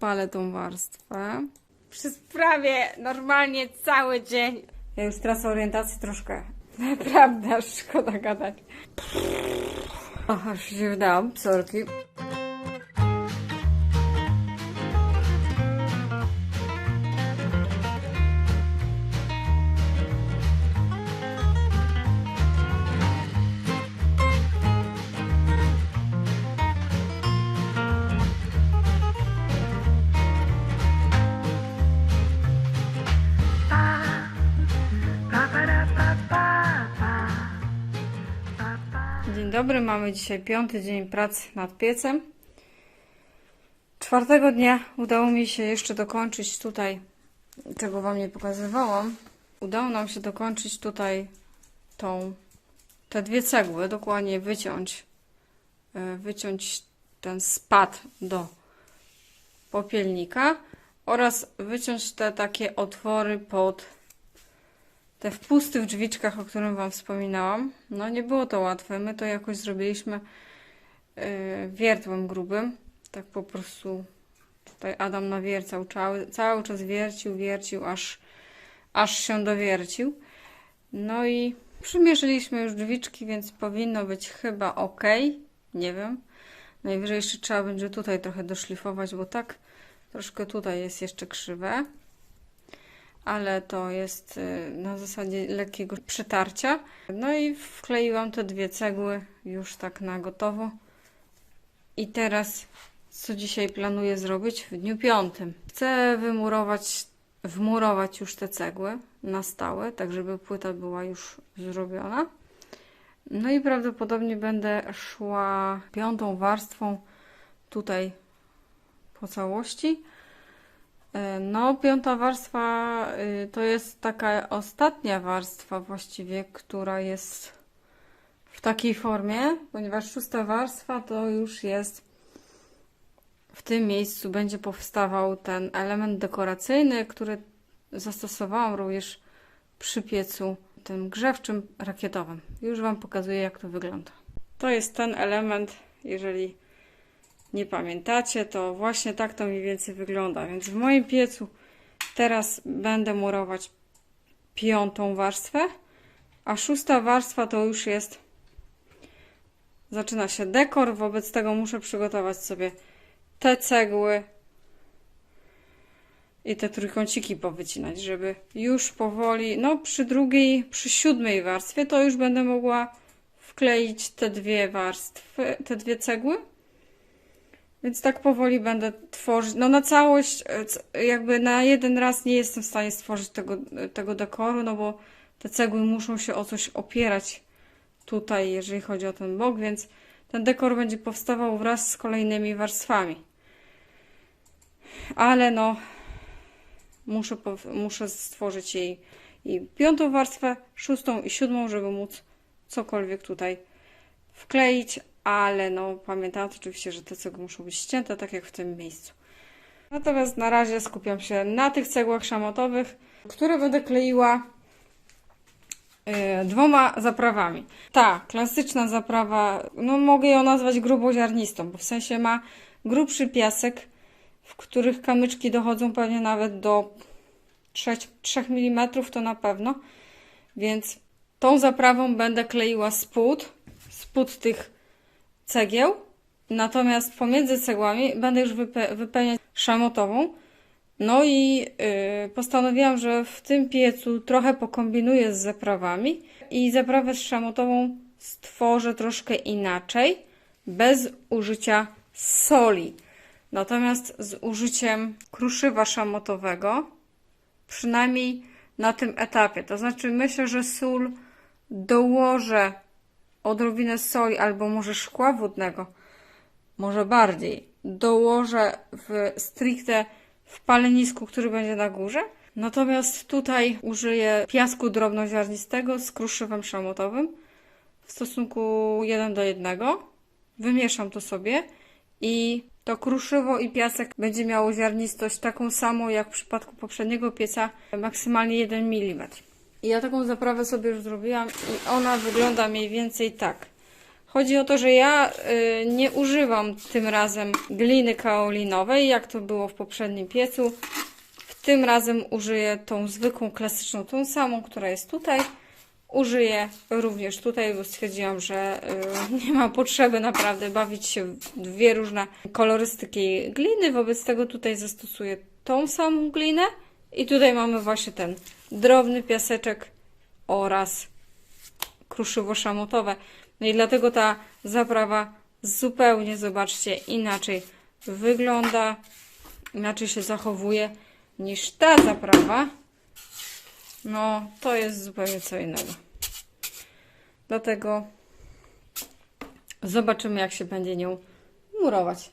palę tą warstwę. Przez prawie normalnie cały dzień. Ja już tracę orientację troszkę. Naprawdę, szkoda gadać. Ach, aż się wdałam, sorki. Dobry, mamy dzisiaj piąty dzień pracy nad piecem. Czwartego dnia udało mi się jeszcze dokończyć tutaj, czego Wam nie pokazywałam. Udało nam się dokończyć tutaj tą, te dwie cegły, dokładnie wyciąć, e, wyciąć ten spad do popielnika oraz wyciąć te takie otwory pod te wpusty w drzwiczkach, o którym Wam wspominałam. No nie było to łatwe. My to jakoś zrobiliśmy yy, wiertłem grubym. Tak po prostu tutaj Adam nawiercał. Cały, cały czas wiercił, wiercił, aż, aż się dowiercił. No i przymierzyliśmy już drzwiczki, więc powinno być chyba ok. Nie wiem. Najwyżej jeszcze trzeba będzie tutaj trochę doszlifować, bo tak troszkę tutaj jest jeszcze krzywe ale to jest y, na zasadzie lekkiego przetarcia. No i wkleiłam te dwie cegły już tak na gotowo. I teraz, co dzisiaj planuję zrobić w dniu piątym? Chcę wymurować, wmurować już te cegły na stałe, tak żeby płyta była już zrobiona. No i prawdopodobnie będę szła piątą warstwą tutaj po całości. E, No, piąta warstwa y, to jest taka ostatnia warstwa właściwie, która jest w takiej formie, ponieważ szósta warstwa to już jest w tym miejscu będzie powstawał ten element dekoracyjny, który zastosowałam również przy piecu tym grzewczym rakietowym. Już Wam pokazuję, jak to wygląda. To jest ten element, jeżeli nie pamiętacie, to właśnie tak to mniej więcej wygląda. Więc w moim piecu teraz będę murować piątą warstwę, a szósta warstwa to już jest zaczyna się dekor, wobec tego muszę przygotować sobie te cegły i te trójkąciki powycinać, żeby już powoli, no przy drugiej, przy siódmej warstwie to już będę mogła wkleić te dwie warstwy, te dwie cegły. Więc tak powoli będę tworzyć. No na całość, e, jakby na jeden raz nie jestem w stanie stworzyć tego, tego dekoru, no bo te cegły muszą się o coś opierać tutaj, jeżeli chodzi o ten bok, więc ten dekor będzie powstawał wraz z kolejnymi warstwami. Ale no, muszę, muszę stworzyć jej i piątą warstwę, szóstą i siódmą, żeby móc cokolwiek tutaj wkleić, ale no pamiętając oczywiście, że te cegły muszą być ścięte, tak jak w tym miejscu. Natomiast na razie skupiam się na tych cegłach szamotowych, które będę kleiła e, dwoma zaprawami. Ta klasyczna zaprawa, no mogę ją nazwać gruboziarnistą, bo w sensie ma grubszy piasek, w których kamyczki dochodzą pewnie nawet do 3, 3 mm, to na pewno. Więc tą zaprawą będę kleiła spód, spód tych cegieł, natomiast pomiędzy cegłami będę już wype- wypełniać szamotową. No i yy, postanowiłam, że w tym piecu trochę pokombinuję z zaprawami i zaprawę z szamotową stworzę troszkę inaczej, bez użycia soli. Natomiast z użyciem kruszywa szamotowego, przynajmniej na tym etapie. To znaczy myślę, że sól dołożę odrobinę soli albo może szkła wodnego, może bardziej, dołożę w stricte w palenisku, który będzie na górze. Natomiast tutaj użyję piasku drobnoziarnistego z kruszywem szamotowym w stosunku 1 do 1. Wymieszam to sobie i to kruszywo i piasek będzie miało ziarnistość taką samą jak w przypadku poprzedniego pieca, maksymalnie 1 mm. Ja taką zaprawę sobie już zrobiłam i ona wygląda mniej więcej tak. Chodzi o to, że ja y, nie używam tym razem gliny kaolinowej, jak to było w poprzednim piecu. W tym razem użyję tą zwykłą, klasyczną, tą samą, która jest tutaj. Użyję również tutaj, bo stwierdziłam, że y, nie ma potrzeby naprawdę bawić się w dwie różne kolorystyki gliny. Wobec tego tutaj zastosuję tą samą glinę. I tutaj mamy właśnie ten drobny piaseczek oraz kruszywo szamotowe. No i dlatego ta zaprawa zupełnie, zobaczcie, inaczej wygląda, inaczej się zachowuje niż ta zaprawa. No, to jest zupełnie co innego. Dlatego zobaczymy, jak się będzie nią murować.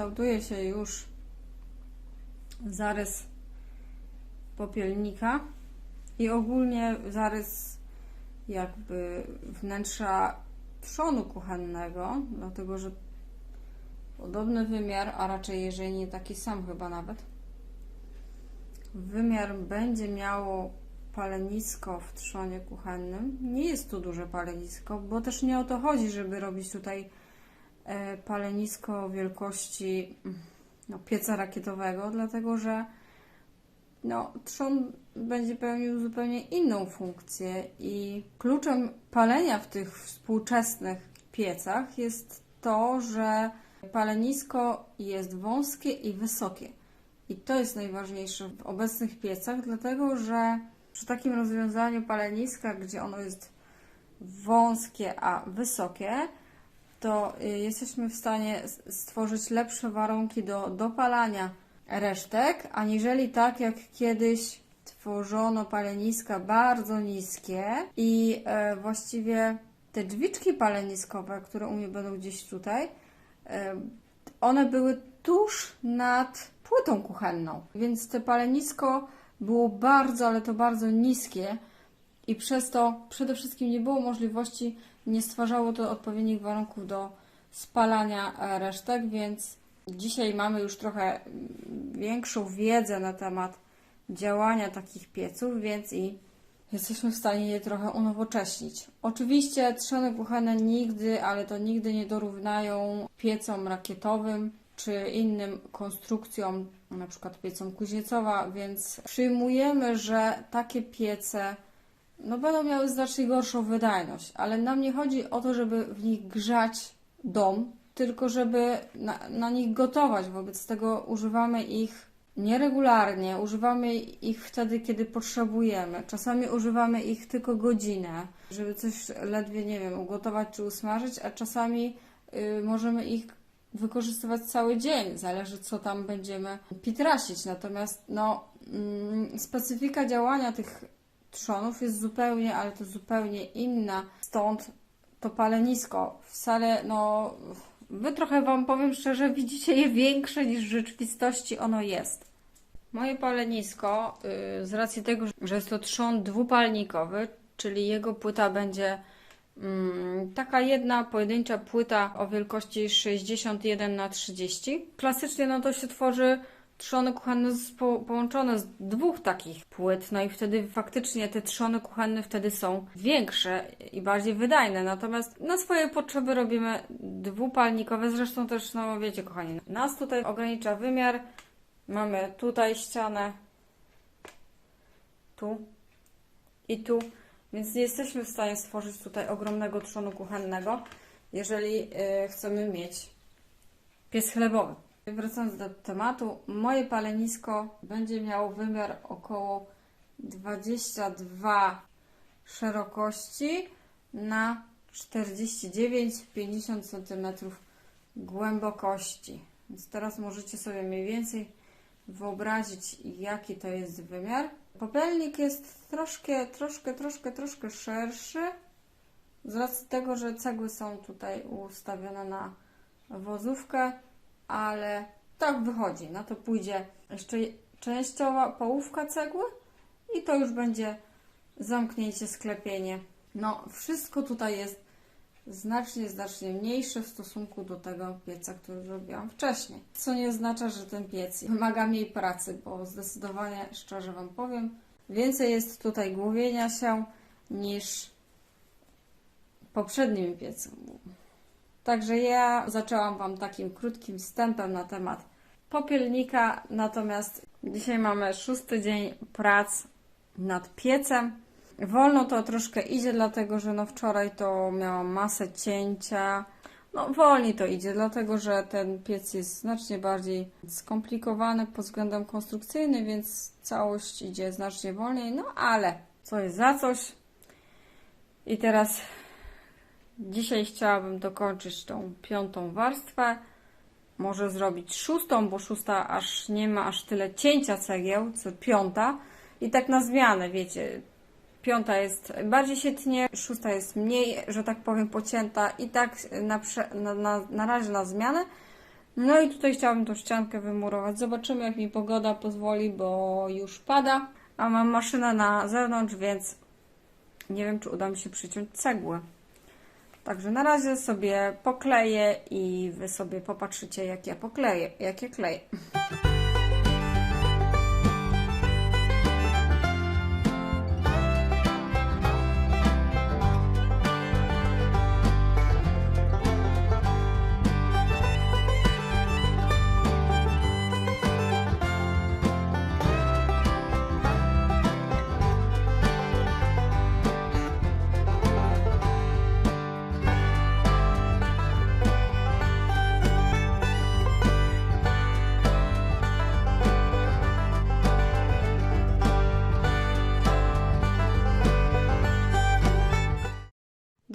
Kształtuje się już zarys popielnika i ogólnie zarys jakby wnętrza trzonu kuchennego, dlatego że podobny wymiar, a raczej jeżeli nie taki sam chyba nawet, wymiar będzie miało palenisko w trzonie kuchennym. Nie jest to duże palenisko, bo też nie o to chodzi, żeby robić tutaj palenisko wielkości mm, no, pieca rakietowego, dlatego że no, trzon będzie pełnił zupełnie inną funkcję i kluczem palenia w tych współczesnych piecach jest to, że palenisko jest wąskie i wysokie. I to jest najważniejsze w obecnych piecach, dlatego że przy takim rozwiązaniu paleniska, gdzie ono jest wąskie, a wysokie, to y, jesteśmy w stanie stworzyć lepsze warunki do dopalania resztek, aniżeli tak jak kiedyś tworzono paleniska bardzo niskie i e, właściwie te drzwiczki paleniskowe, które u mnie będą gdzieś tutaj, e, one były tuż nad płytą kuchenną, więc te palenisko było bardzo, ale to bardzo niskie i przez to przede wszystkim nie było możliwości, nie stwarzało to odpowiednich warunków do spalania e, resztek, więc dzisiaj mamy już trochę mm, większą wiedzę na temat działania takich pieców, więc i jesteśmy w stanie je trochę unowocześnić. Oczywiście trzony kuchenne nigdy, ale to nigdy nie dorównają piecom rakietowym czy innym konstrukcjom, na przykład piecom Kuźniecowa, więc przyjmujemy, że takie piece no będą miały znacznie gorszą wydajność, ale nam nie chodzi o to, żeby w nich grzać dom, tylko żeby na, na nich gotować. Wobec tego używamy ich nieregularnie, używamy ich wtedy, kiedy potrzebujemy. Czasami używamy ich tylko godzinę, żeby coś ledwie, nie wiem, ugotować czy usmażyć, a czasami y, możemy ich wykorzystywać cały dzień, zależy co tam będziemy pitrasić. Natomiast no, mm, specyfika działania tych trzonów jest zupełnie, ale to zupełnie inna. Stąd to palenisko wcale, no, wy trochę Wam powiem szczerze, widzicie je większe niż w rzeczywistości ono jest. Moje palenisko, y, z racji tego, że jest to trzon dwupalnikowy, czyli jego płyta będzie mm, taka jedna pojedyncza płyta o wielkości 61 na 30. Klasycznie no to się tworzy trzony kuchenne z- po, połączone z dwóch takich płyt, no i wtedy faktycznie te trzony kuchenne wtedy są większe i bardziej wydajne. Natomiast na swoje potrzeby robimy dwupalnikowe, zresztą też, no wiecie kochani, nas tutaj ogranicza wymiar. Mamy tutaj ścianę, tu i tu, więc nie jesteśmy w stanie stworzyć tutaj ogromnego trzonu kuchennego, jeżeli y, chcemy mieć pies chlebowy. Wracając do tematu, moje palenisko będzie miało wymiar około 22 szerokości na 49-50 cm głębokości. Więc teraz możecie sobie mniej więcej wyobrazić, jaki to jest wymiar. Popelnik jest troszkę, troszkę, troszkę, troszkę szerszy. Z racji tego, że cegły są tutaj ustawione na wozówkę, ale tak wychodzi. Na to pójdzie jeszcze częściowa połówka cegły i to już będzie zamknięcie, sklepienie. No, wszystko tutaj jest znacznie, znacznie mniejsze w stosunku do tego pieca, który robiłam wcześniej. Co nie oznacza, że ten piec wymaga mniej pracy, bo zdecydowanie, szczerze Wam powiem, więcej jest tutaj głowienia się niż poprzednim piecu. Także ja zaczęłam Wam takim krótkim wstępem na temat popielnika, natomiast dzisiaj mamy szósty dzień prac nad piecem. Wolno to troszkę idzie, dlatego że no wczoraj to miałam masę cięcia. No wolniej to idzie, dlatego że ten piec jest znacznie bardziej skomplikowany pod względem konstrukcyjnym, więc całość idzie znacznie wolniej. No ale co jest za coś. I teraz Dzisiaj chciałabym dokończyć tą piątą warstwę. Może zrobić szóstą, bo szósta aż nie ma aż tyle cięcia cegieł, co piąta. I tak na zmianę, wiecie. Piąta jest bardziej się tnie, szósta jest mniej, że tak powiem, pocięta i tak na, na, na, na razie na zmianę. No i tutaj chciałabym tą ściankę wymurować. Zobaczymy, jak mi pogoda pozwoli, bo już pada, a mam maszynę na zewnątrz, więc nie wiem, czy uda mi się przyciąć cegły. Także na razie sobie pokleję i wy sobie popatrzycie, jak ja pokleję, jak ja kleję.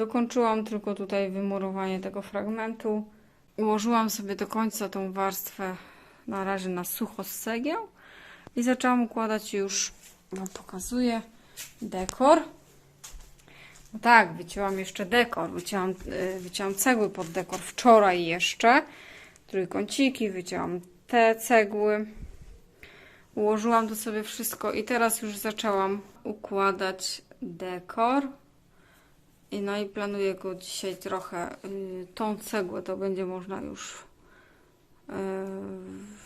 Dokończyłam tylko tutaj wymurowanie tego fragmentu. Ułożyłam sobie do końca tą warstwę na razie na sucho z cegieł i zaczęłam układać już, Wam pokazuję, dekor. No tak, wycięłam jeszcze dekor, wycięłam, y, wycięłam cegły pod dekor wczoraj jeszcze, trójkąciki, wycięłam te cegły. Ułożyłam to sobie wszystko i teraz już zaczęłam układać dekor. No i planuję go dzisiaj trochę, y, tą cegłę to będzie można już y,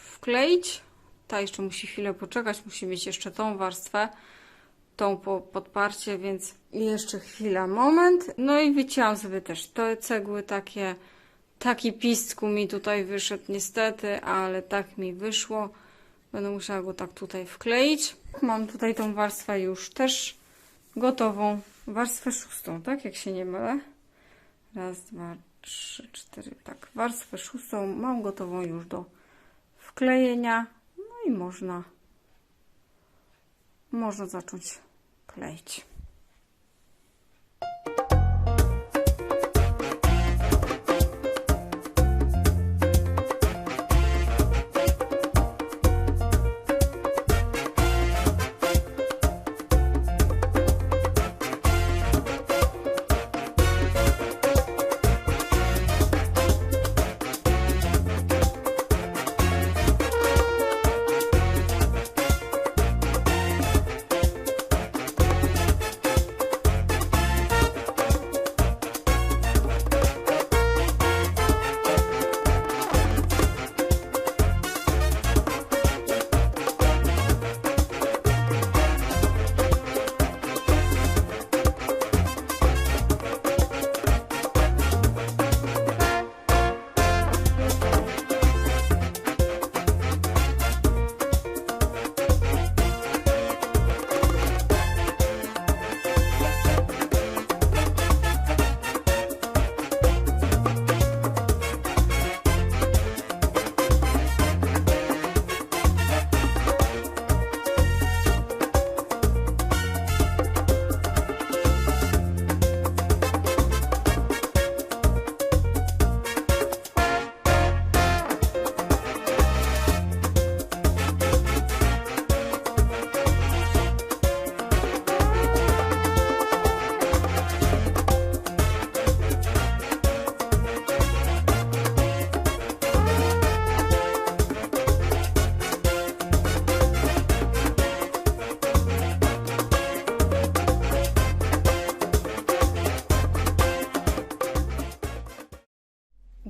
wkleić. Ta jeszcze musi chwilę poczekać, musi mieć jeszcze tą warstwę, tą po, podparcie, więc jeszcze chwila, moment. No i wycięłam sobie też te cegły takie, taki pistku mi tutaj wyszedł niestety, ale tak mi wyszło. Będę musiała go tak tutaj wkleić. Mam tutaj tą warstwę już też gotową warstwę szóstą, tak? Jak się nie mylę. Raz, dwa, trzy, cztery, tak. Warstwę szóstą mam gotową już do wklejenia. No i można, można zacząć kleić.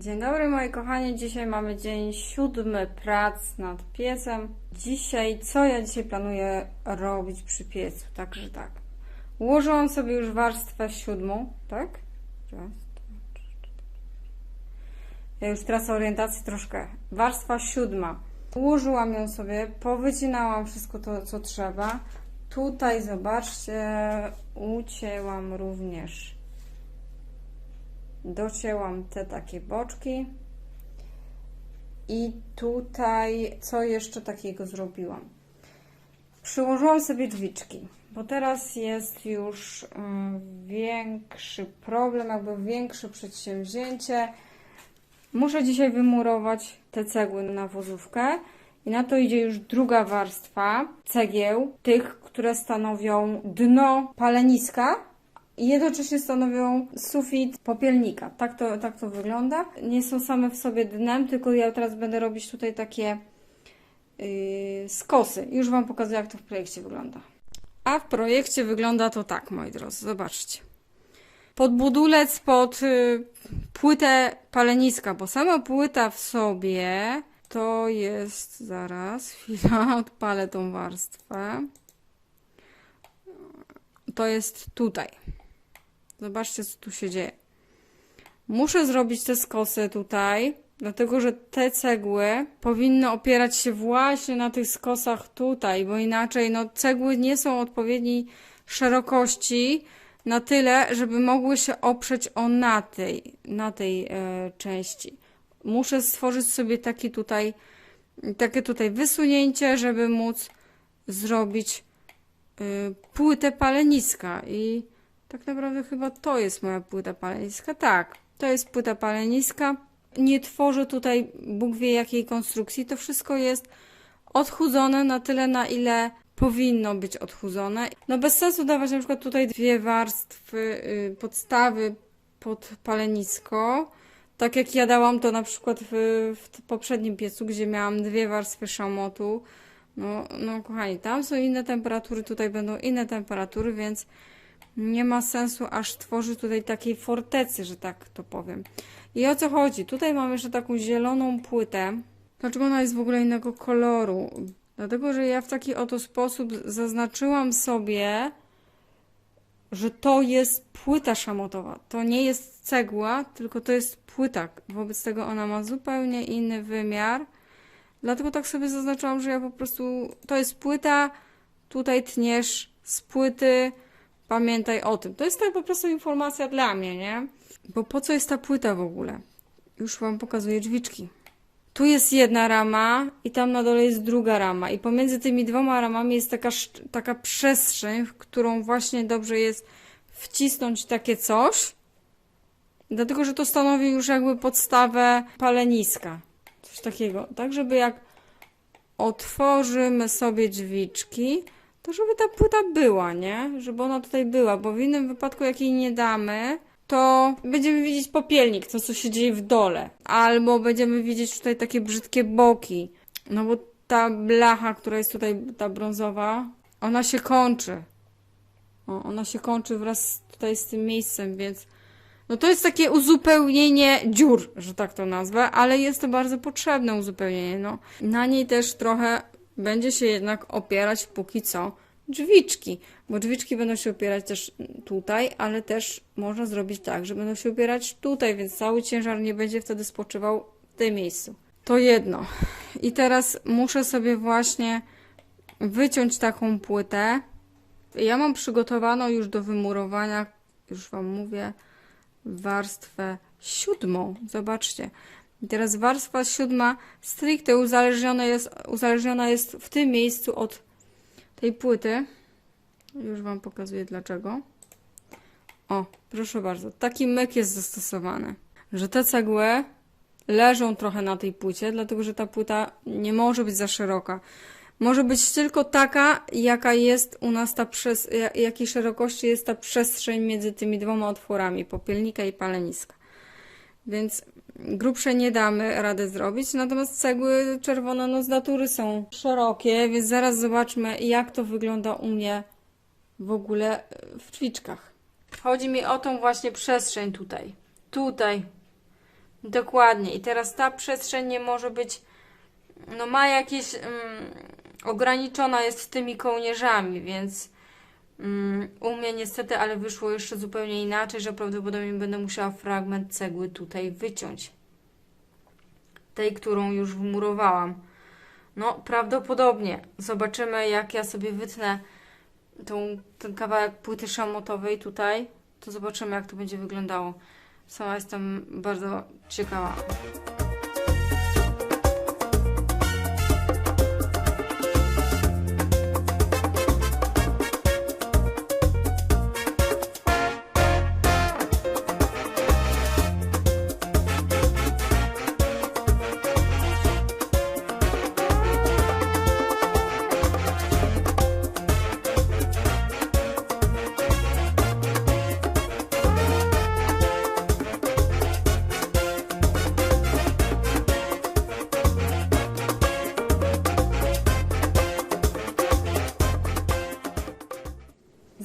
Dzień dobry moi kochani, dzisiaj mamy dzień siódmy prac nad piecem. Dzisiaj, co ja dzisiaj planuję robić przy piecu? Także tak, ułożyłam sobie już warstwę siódmą, tak? Ja już tracę orientację troszkę. Warstwa siódma. Ułożyłam ją sobie, powycinałam wszystko to, co trzeba. Tutaj, zobaczcie, ucięłam również docięłam te takie boczki. I tutaj co jeszcze takiego zrobiłam? Przyłożyłam sobie drzwiczki bo teraz jest już mm, większy problem jakby większe przedsięwzięcie. Muszę dzisiaj wymurować te cegły na wozówkę i na to idzie już druga warstwa cegieł, tych, które stanowią dno paleniska, i jednocześnie stanowią sufit popielnika. Tak to, tak to wygląda. Nie są same w sobie dnem, tylko ja teraz będę robić tutaj takie yy, skosy. Już Wam pokazuję, jak to w projekcie wygląda. A w projekcie wygląda to tak, moi drodzy, zobaczcie. Pod budulec, pod y, płytę paleniska, bo sama płyta w sobie to jest, zaraz, chwila, odpalę tą warstwę. To jest tutaj. Zobaczcie, co tu się dzieje. Muszę zrobić te skosy tutaj, dlatego że te cegły powinny opierać się właśnie na tych skosach tutaj, bo inaczej no, cegły nie są odpowiedniej szerokości na tyle, żeby mogły się oprzeć o na tej, na tej e, części. Muszę stworzyć sobie taki tutaj, takie tutaj wysunięcie, żeby móc zrobić e, płytę paleniska i tak naprawdę chyba to jest moja płyta paleniska. Tak, to jest płyta paleniska. Nie tworzę tutaj Bóg wie jakiej konstrukcji. To wszystko jest odchudzone na tyle, na ile powinno być odchudzone. No bez sensu dawać na przykład tutaj dwie warstwy yy, podstawy pod palenisko. Tak jak ja dałam to na przykład w, w poprzednim piecu, gdzie miałam dwie warstwy szamotu. No, no kochani, tam są inne temperatury, tutaj będą inne temperatury, więc nie ma sensu aż tworzyć tutaj takiej fortecy, że tak to powiem. I o co chodzi? Tutaj mam jeszcze taką zieloną płytę. Dlaczego ona jest w ogóle innego koloru? Dlatego, że ja w taki oto sposób zaznaczyłam sobie, że to jest płyta szamotowa. To nie jest cegła, tylko to jest płyta. Wobec tego ona ma zupełnie inny wymiar. Dlatego tak sobie zaznaczyłam, że ja po prostu... To jest płyta, tutaj tniesz z płyty, pamiętaj o tym. To jest tak po prostu informacja dla mnie, nie? Bo po co jest ta płyta w ogóle? Już Wam pokazuję drzwiczki. Tu jest jedna rama i tam na dole jest druga rama. I pomiędzy tymi dwoma ramami jest taka, taka przestrzeń, w którą właśnie dobrze jest wcisnąć takie coś. Dlatego, że to stanowi już jakby podstawę paleniska. Coś takiego. Tak, żeby jak otworzymy sobie drzwiczki, to żeby ta płyta była, nie? Żeby ona tutaj była, bo w innym wypadku, jak jej nie damy, to będziemy widzieć popielnik, to co się dzieje w dole. Albo będziemy widzieć tutaj takie brzydkie boki. No bo ta blacha, która jest tutaj, ta brązowa, ona się kończy. O, ona się kończy wraz tutaj z tym miejscem, więc no to jest takie uzupełnienie dziur, że tak to nazwę, ale jest to bardzo potrzebne uzupełnienie. No. Na niej też trochę będzie się jednak opierać póki co drzwiczki, bo drzwiczki będą się opierać też tutaj, ale też można zrobić tak, że będą się opierać tutaj, więc cały ciężar nie będzie wtedy spoczywał w tym miejscu. To jedno. I teraz muszę sobie właśnie wyciąć taką płytę. Ja mam przygotowaną już do wymurowania, już Wam mówię, warstwę siódmą. Zobaczcie. I teraz warstwa siódma stricte uzależniona jest, uzależniona jest w tym miejscu od tej płyty. Już Wam pokazuję dlaczego. O, proszę bardzo. Taki myk jest zastosowany, że te cegły leżą trochę na tej płycie, dlatego że ta płyta nie może być za szeroka. Może być tylko taka, jaka jest u nas ta przez, ja- jakiej szerokości jest ta przestrzeń między tymi dwoma otworami, popielnika i paleniska. Więc grubsze nie damy rady zrobić, natomiast cegły czerwone no z natury są szerokie, więc zaraz zobaczmy jak to wygląda u mnie w ogóle e, w drzwiczkach. Chodzi mi o tą właśnie przestrzeń tutaj. Tutaj. Dokładnie. I teraz ta przestrzeń nie może być, no ma jakieś, mm, ograniczona jest tymi kołnierzami, więc u mnie niestety, ale wyszło jeszcze zupełnie inaczej, że prawdopodobnie będę musiała fragment cegły tutaj wyciąć. Tej, którą już wmurowałam. No, prawdopodobnie. Zobaczymy, jak ja sobie wytnę tą, ten kawałek płyty szamotowej tutaj, to zobaczymy, jak to będzie wyglądało. Sama jestem bardzo ciekawa.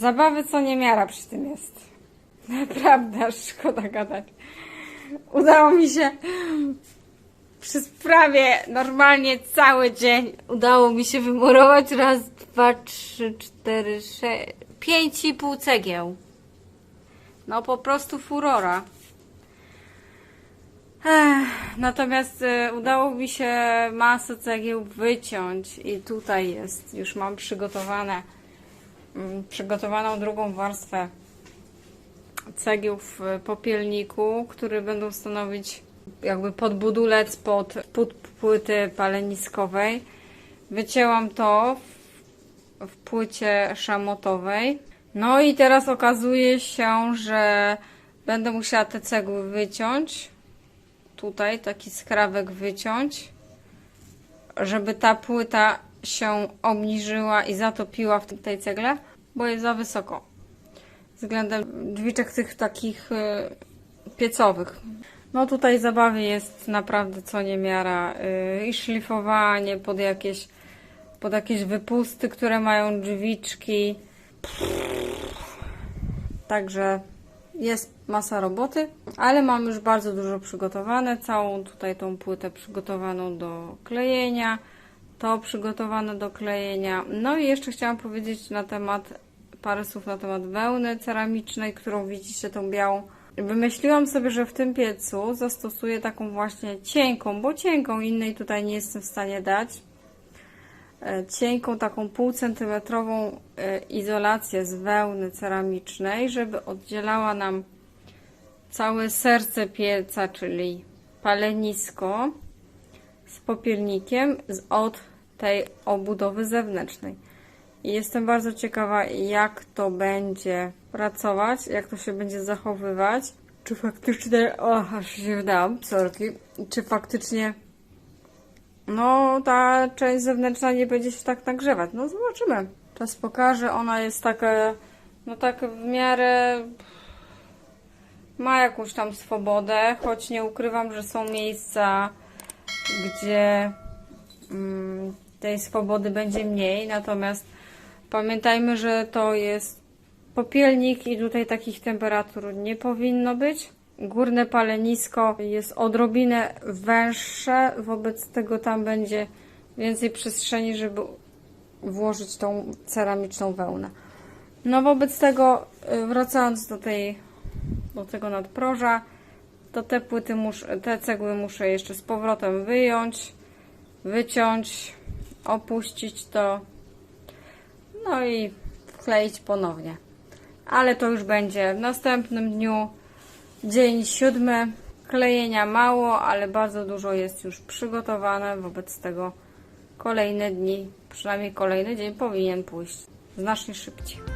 Zabawy co niemiara przy tym jest. Naprawdę, szkoda gadać. Udało mi się przez prawie normalnie cały dzień udało mi się wymurować raz, dwa, trzy, cztery, sześć, pięć i pół cegieł. No po prostu furora. Natomiast e, udało mi się masę cegieł wyciąć i tutaj jest, już mam przygotowane przygotowaną drugą warstwę cegieł w popielniku, które będą stanowić jakby podbudulec pod, pod płyty paleniskowej. Wycięłam to w, w płycie szamotowej. No i teraz okazuje się, że będę musiała te cegły wyciąć. Tutaj taki skrawek wyciąć, żeby ta płyta się obniżyła i zatopiła w tej cegle, bo jest za wysoko względem drzwiczek tych takich y, piecowych. No tutaj zabawy jest naprawdę co niemiara. Y, I szlifowanie pod jakieś, pod jakieś wypusty, które mają drzwiczki. Także jest masa roboty, ale mam już bardzo dużo przygotowane. Całą tutaj tą płytę przygotowaną do klejenia. To przygotowane do klejenia. No i jeszcze chciałam powiedzieć na temat parę słów na temat wełny ceramicznej, którą widzicie, tą białą. Wymyśliłam sobie, że w tym piecu zastosuję taką właśnie cienką, bo cienką innej tutaj nie jestem w stanie dać. e, cienką, taką półcentymetrową e, izolację z wełny ceramicznej, żeby oddzielała nam całe serce pieca, czyli palenisko z popielnikiem od tej obudowy zewnętrznej. I jestem bardzo ciekawa, jak to będzie pracować, jak to się będzie zachowywać. Czy faktycznie, o, aż się wdałam, sorki, czy faktycznie no, ta część zewnętrzna nie będzie się tak nagrzewać. No, zobaczymy. Czas pokaże. Ona jest taka, no tak w miarę ma jakąś tam swobodę, choć nie ukrywam, że są miejsca, gdzie mm, tej swobody będzie mniej. Natomiast pamiętajmy, że to jest popielnik i tutaj takich temperatur nie powinno być. Górne palenisko jest odrobinę węższe, wobec tego tam będzie więcej przestrzeni, żeby włożyć tą ceramiczną wełnę. No wobec tego, y, wracając do tej, do tego nadproża, to te płyty muszę, te cegły muszę jeszcze z powrotem wyjąć, wyciąć, opuścić to, no i wkleić ponownie. Ale to już będzie w następnym dniu. Dzień siódmy. Klejenia mało, ale bardzo dużo jest już przygotowane. Wobec tego kolejne dni, przynajmniej kolejny dzień powinien pójść znacznie szybciej.